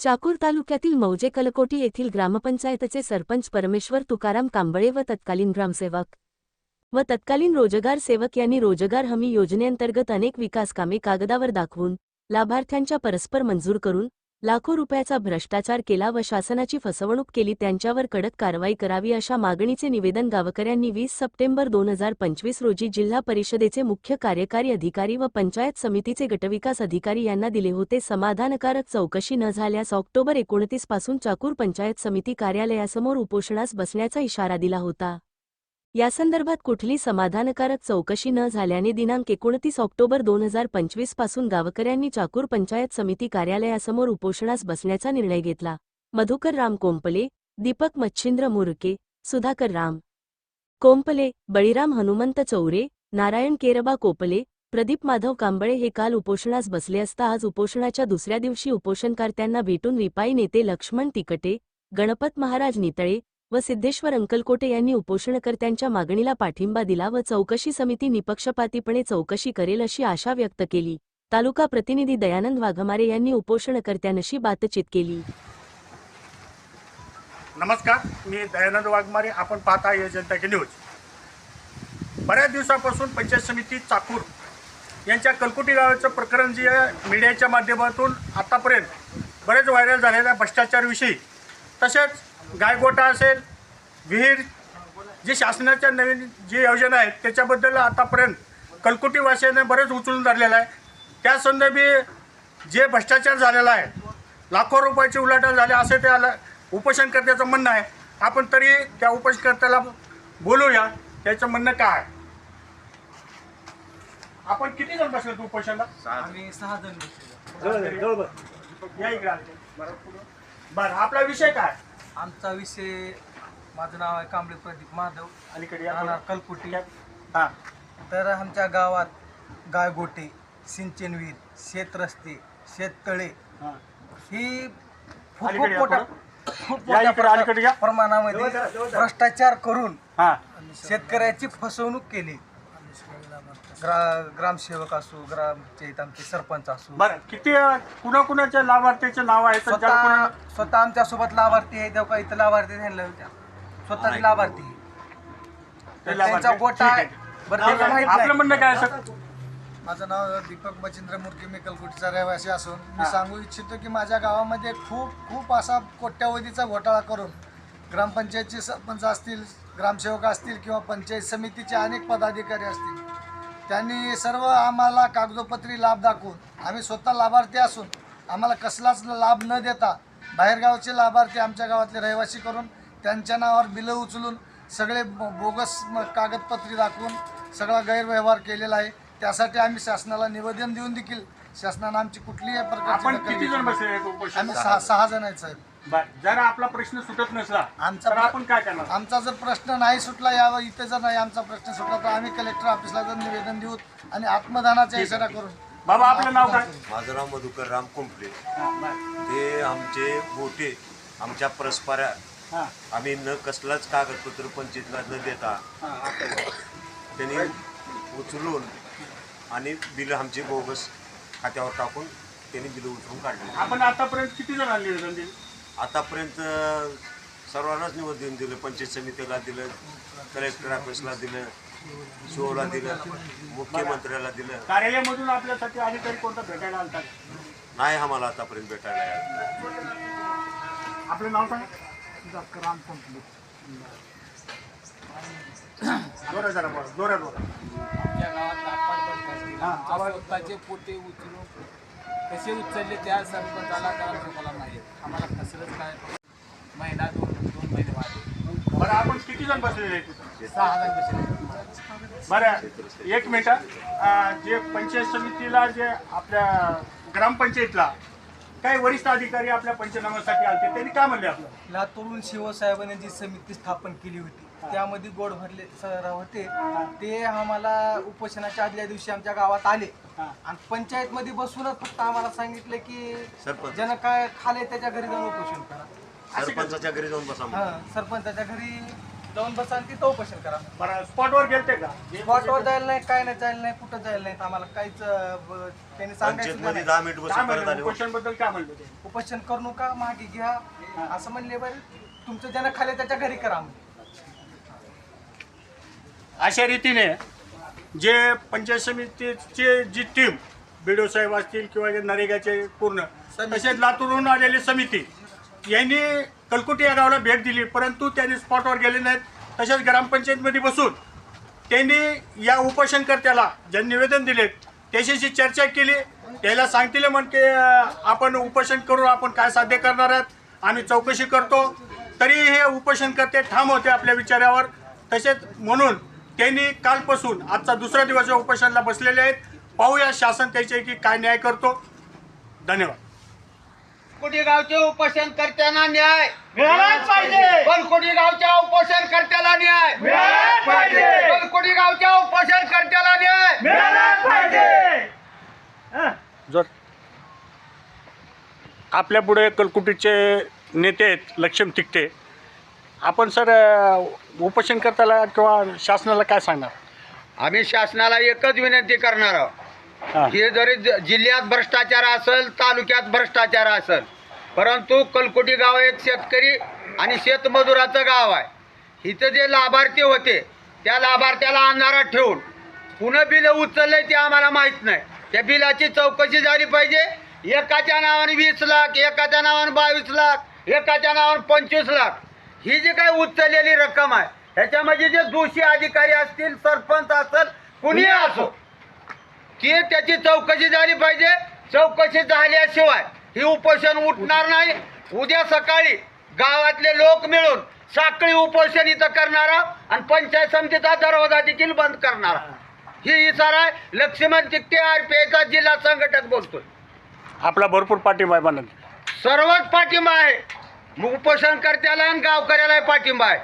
चाकूर तालुक्यातील मौजे कलकोटी येथील ग्रामपंचायतचे सरपंच परमेश्वर तुकाराम कांबळे व तत्कालीन ग्रामसेवक व तत्कालीन रोजगार सेवक यांनी रोजगार हमी योजनेअंतर्गत अनेक विकासकामे कागदावर दाखवून लाभार्थ्यांच्या परस्पर मंजूर करून लाखो रुपयाचा भ्रष्टाचार केला व शासनाची फसवणूक केली त्यांच्यावर कडक कारवाई करावी अशा मागणीचे निवेदन गावकऱ्यांनी वीस सप्टेंबर दोन हजार पंचवीस रोजी जिल्हा परिषदेचे मुख्य कार्यकारी अधिकारी व पंचायत समितीचे गटविकास अधिकारी यांना दिले होते. समाधानकारक चौकशी न झाल्यास ऑक्टोबर एकोणतीसपासून चाकूर पंचायत समिती कार्यालयासमोर उपोषणास बसण्याचा इशारा दिला होता. यासंदर्भात कुठली समाधानकारक चौकशी न झाल्याने दिनांक एकोणतीस ऑक्टोबर दोन हजार पंचवीसपासून गावकऱ्यांनी चाकूर पंचायत समिती कार्यालयासमोर उपोषणास बसण्याचा निर्णय घेतला. मधुकर राम कोंपले दीपक मच्छिंद्र मुरके सुधाकर राम कोंपले बळीराम हनुमंत चौरे नारायण केरबा कोपले प्रदीप माधव कांबळे हे काल उपोषणास बसले असता आज उपोषणाच्या दुसऱ्या दिवशी उपोषणकर्त्यांना भेटून रिपाई नेते लक्ष्मण तिकटे गणपत महाराज नितळे व सिद्धेश्वर अंकलकोटे यांनी उपोषणकर्त्यांच्या मागणीला पाठिंबा दिला व चौकशी समिती निपक्षपातीपणे चौकशी करेल अशी आशा व्यक्त केली. तालुका प्रतिनिधी दयानंद वाघमारे यांनी उपोषणकर्त्यांशी बातचीत केली. नमस्कार मी दयानंद वाघमारे आपण पाहता ये जनता की न्यूज. बऱ्याच दिवसापासून पंचायत समिती चाकूर यांच्या कलकुटी गावाचं प्रकरण जे मीडियाच्या माध्यमातून आतापर्यंत बरेच व्हायरल झालेल्या भ्रष्टाचारविषयी. तसेच गायगोटा असेल विहीर जी शासनाच्या नवीन जी योजना आहेत त्याच्याबद्दल आतापर्यंत कलकुटी वासियांनी बरेच उचलून धरलेलं आहे त्या संदर्भी जे भ्रष्टाचार झालेला आहे लाखो रुपयाची उलाढाल झाली असे त्या उपोषणकर्त्याचं म्हणणं आहे आपण तरी त्या उपोषणकर्त्याला बोलूया त्याचं म्हणणं काय आहे? आपण किती जण बसले तू उपोषणला आम्ही सहा जण. या इकडे. बरं आपला विषय काय आमचा विषय माझं नाव आहे कांबळे प्रदीप माधव. अलीकडे या राहणार कलकुटी. हां. तर आमच्या गावात गायगोटे सिंचन विहीर शेत रस्ते शेततळे हां. ही खूप अलीकडे या मोठ्या. खूप या मोठ्या इकडे, अलीकडे या. प्रमाणामध्ये भ्रष्टाचार करून हां. शेतकऱ्याची फसवणूक केली. ग्रा ग्रामसेवक असो ग्रामचे आमचे सरपंच असो. बरं किती कुणा कुणाच्या लाभार्थीचे नाव आहेत ज्याला स्वतः स्वतः आमच्यासोबत लाभार्थी आहे तेव्हा इथं लाभार्थी त्यांना स्वतः लाभार्थी. तर. त्यांचा गोटा आहे. बरं माहीत आपलं म्हणणं काय सर माझं नाव दीपक मचिंद्र मुरके मी कलकुटीचा रहिवासी असून मी सांगू इच्छितो की माझ्या गावामध्ये खूप खूप असा कोट्यावधीचा घोटाळा करून ग्रामपंचायतचे सरपंच असतील ग्रामसेवक असतील किंवा पंचायत समितीचे अनेक पदाधिकारी असतील त्यांनी सर्व आम्हाला कागदोपत्री लाभ दाखवून आम्ही स्वतः लाभार्थी असून आम्हाला कसलाच लाभ न देता बाहेरगावचे लाभार्थी आमच्या गावातले रहिवासी करून त्यांच्या नावावर बिलं उचलून सगळे बोगस कागदपत्री दाखवून सगळा गैरव्यवहार केलेला आहे. त्यासाठी आम्ही शासनाला निवेदन देऊन देखील शासनानं आमची कुठलीही प्रकारची उपोषण आम्ही सहा सहा जण? आहेत साहेब. बरं जर आपला प्रश्न सुटत नसला आमचा आपण काय करणार? आमचा जर प्रश्न नाही सुटला यावर इथे जर नाही आमचा प्रश्न सुटला तर आम्ही कलेक्टर ऑफिसला जर निवेदन देऊ आणि आत्मदानाचा इशारा करून बाबा आपलं नाव काय? माझं नाव मधुकर राम कुंपले हां. ते आमचे बोटे आमच्या परस्पऱ्या हां, आम्ही न कसलाच कागदपत्र पंचायतला न देता. त्यांनी उचलून आणि बिलं आमची बोगस खात्यावर टाकून त्यांनी बिलं उचलून काढली. आपण आतापर्यंत किती जणांना निवेदन दिलं आतापर्यंत सर्वांनाच निवेदन दिलं पंचायत समितीला दिलं कलेक्टर ऑफिसला दिलं शोला दिलं मुख्यमंत्र्याला दिलं. कार्यालयामधून आपल्यासाठी अधिकारी कोणता भेटायला आलता? नाही आम्हाला आतापर्यंत भेटायला. आपलं नाव सांग. जोरा जरा बोला जोरा जोरा आमच्या गावात स्वतःचे पोते उचलून कसे उचलले त्या सरपंचाला ग्रामसेवकाला माहीत आम्हाला कसलंच काय महिना दोन दोन महिने वाढले. बरं आपण किती जण बसलेले आहेत? सहा बसले बरं एक मिनिट. जे पंचायत समितीला जे आपल्या ग्रामपंचायतला काही वरिष्ठ अधिकारी आपल्या पंचनाम्यासाठी आलते त्यांनी काय म्हणले आपलं लातूरून शिवसाहेबांनी जी समिती स्थापन केली होती त्यामध्ये गोड भरले सर होते. ते आम्हाला उपोषणाच्या आदल्या दिवशी आमच्या गावात आले. आणि पंचायत मध्ये बसूनच फक्त आम्हाला सांगितलं की सरपंच. ज्यानं काय खाले त्याच्या घरी जाऊन उपोषण करा. सरपंचाच्या घरी जाऊन बसा म्हणून. हा सरपंचाच्या घरी जाऊन बसा आणि तिथं उपोषण करा बरं स्पॉटवर गेलते का स्पॉटवर जायला नाही काय नाही जायला नाही कुठं जायला नाही आम्हाला काहीच अं, त्यांनी सांगायचं पंचायतमध्ये नाही. दहा मिनिट काय बसून म्हणले परत आले हो. उपोषणबद्दल काय म्हणलं ते उपोषण करू नका मागे घ्या असं म्हणले बरं तुमचं ज्यानं खाले त्याच्या घरी करा. अशा रीतीने जे पंचायत समितीचे जी टीम बिडो साहेब असतील किंवा जे नरेगाचे पूर्ण तसेच लातूरहून आलेली समिती यांनी कलकुटी या गावाला भेट दिली परंतु त्यांनी स्पॉटवर गेले नाहीत. तसेच ग्रामपंचायतमध्ये बसून त्यांनी या उपोषणकर्त्याला जे निवेदन दिले त्याच्याशी चर्चा केली. त्याला सांगतील म्हण की आपण उपोषण करून आपण काय साध्य करणार आहात? आम्ही चौकशी करतो. तरी हे उपोषणकर्ते ठाम होते आपल्या विचारावर. तसेच म्हणून त्यांनी कालपासून आजचा दुसरा दिवस या उपोषणाला बसलेले आहेत. पाहूया शासन त्याच्यापैकी काय न्याय करतो. धन्यवाद. कोटी गावचे उपोषण करत्यांना न्याय. मिळालाच पाहिजे. बलकोटी गावच्या उपोषण करत्याला न्याय. मिळालाच पाहिजे. बलकोटी गावच्या उपोषण करत्याला न्याय. मिळालाच पाहिजे. जर आपल्या पुढे कलकुटीचे नेते आहेत लक्ष्मण तिकटे आपण सर अ, उपोषणकर्त्याला किंवा शासनाला काय सांगणार? आम्ही शासनाला एकच विनंती करणार आहोत. हे. जरी ज- जिल्ह्यात भ्रष्टाचार असेल तालुक्यात भ्रष्टाचार असेल परंतु कलकुटी गाव एक शेतकरी आणि शेतमजुराचं गाव आहे. इथं जे लाभार्थी होते त्या लाभार्थ्याला अंधारात ठेवून पुन्हा बिल उचललंय ते आम्हाला माहीत नाही. त्या बिलाची चौकशी झाली पाहिजे. एकाच्या नावाने वीस लाख एकाच्या नावाने बावीस लाख एकाच्या नावाने पंचवीस लाख. ही जी काही उचललेली रक्कम आहे ह्याच्यामध्ये जे दोषी अधिकारी असतील सरपंच असेल कुणी असो की त्याची चौकशी झाली पाहिजे. चौकशी झाल्याशिवाय ही उपोषण उठणार नाही. उद्या सकाळी गावातले लोक मिळून साखळी उपोषण इथं करणारा आणि पंचायत समितीचा दरवाजा देखील बंद करणारा ही इशारा आहे लक्ष्मण चिकटे आर पी आयचा जिल्हा संघटक बोलतोय. आपला भरपूर पाठिंबा आहे म्हणत सर्वच पाठिंबा आहे. उपोषण करत्याला आणि गावकऱ्याला पाठिंबा आहे.